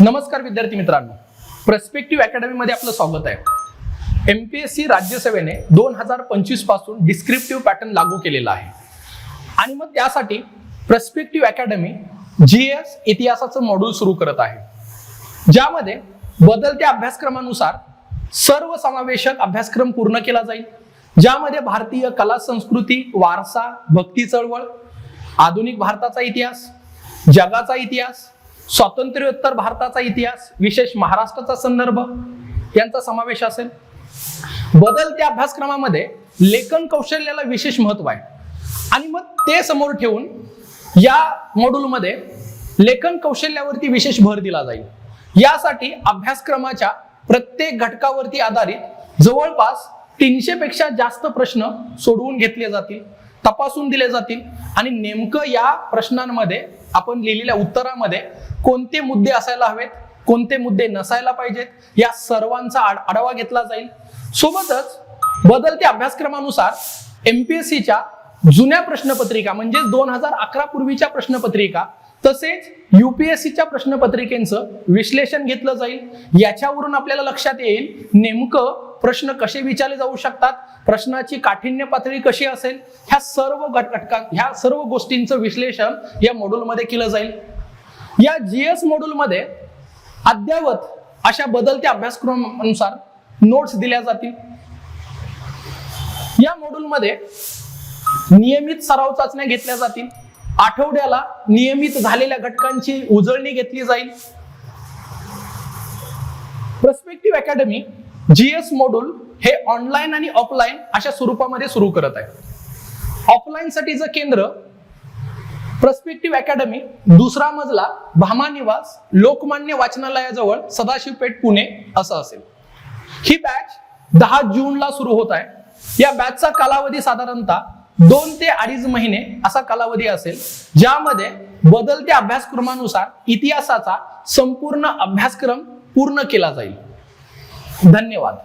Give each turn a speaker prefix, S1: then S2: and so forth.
S1: नमस्कार विद्यार्थी मित्रांनो. प्रस्पेक्टिव्ह अकॅडमीमध्ये आपलं स्वागत आहे. एमपीएससी राज्यसेवेने दोन हजार पंचवीसपासून डिस्क्रिप्टिव्ह पॅटर्न लागू केलेला आहे. आणि मग त्यासाठी प्रस्पेक्टिव्ह अकॅडमी जी एस इतिहासाचं मॉड्यूल सुरू करत आहे. ज्यामध्ये बदलत्या अभ्यासक्रमानुसार सर्व समावेशक अभ्यासक्रम पूर्ण केला जाईल. ज्यामध्ये भारतीय कला संस्कृती वारसा भक्ती चळवळ आधुनिक भारताचा इतिहास जगाचा इतिहास स्वातंत्र्योत्तर भारताचा इतिहास विशेष महाराष्ट्राचा संदर्भ यांचा समावेश असेल. बदलत्या अभ्यासक्रमामध्ये लेखन कौशल्याला विशेष महत्त्व आहे. आणि मग ते समोर ठेवून या मॉड्यूलमध्ये लेखन कौशल्यावरती विशेष भर दिला जाईल. यासाठी अभ्यासक्रमाच्या प्रत्येक घटकावरती आधारित जवळपास तीनशे पेक्षा जास्त प्रश्न सोडवून घेतले जातील. तपासून दिले जातील. आणि नेमकं या प्रश्नांमध्ये आपण लिहिलेल्या उत्तरामध्ये कोणते मुद्दे असायला हवेत कोणते मुद्दे नसायला पाहिजेत या सर्वांचा आढावा घेतला जाईल. सोबतच बदलत्या अभ्यासक्रमानुसार एमपीएससीच्या जुन्या प्रश्नपत्रिका म्हणजे दोन हजार अकरा पूर्वीच्या प्रश्नपत्रिका तसेच युपीएससीच्या प्रश्नपत्रिकेचं विश्लेषण घेतलं जाईल. याच्यावरून आपल्याला लक्षात येईल नेमकं प्रश्न कसे विचारले जाऊ शकतात? प्रश्नाची काठिण्य पातळी कशी असेल? ह्या सर्व घटका ह्या सर्व गोष्टींचं विश्लेषण या मॉड्यूलमध्ये केलं जाईल. या जीएस मॉड्यूलमध्ये अद्ययावत अशा बदलत्या अभ्यासक्रमानुसार नोट्स दिल्या जातील. या मॉड्यूलमध्ये नियमित सराव चाचण्या घेतल्या जातील. आठवड्याला नियमित झालेल्या घटकांची उजळणी घेतली जाईल. प्रस्पेक्टिव्ह अकॅडमी जीएस मॉड्यूल हे ऑनलाईन आणि ऑफलाईन अशा स्वरूपामध्ये सुरू करत आहे. ऑफलाईन साठीचं केंद्र प्रस्पेक्टिव्ह अकॅडमी दुसरा मजला भामा निवास लोकमान्य वाचनालयाजवळ सदाशिव पेठ पुणे असं असेल. ही बॅच दहा जूनला सुरू होत आहे. या बॅचचा कालावधी साधारणतः दोन ते अडीच महिने असा कालावधी असेल ज्यामध्ये बदलत्या अभ्यासक्रमानुसार इतिहासाचा संपूर्ण अभ्यासक्रम पूर्ण केला जाईल. धन्यवाद.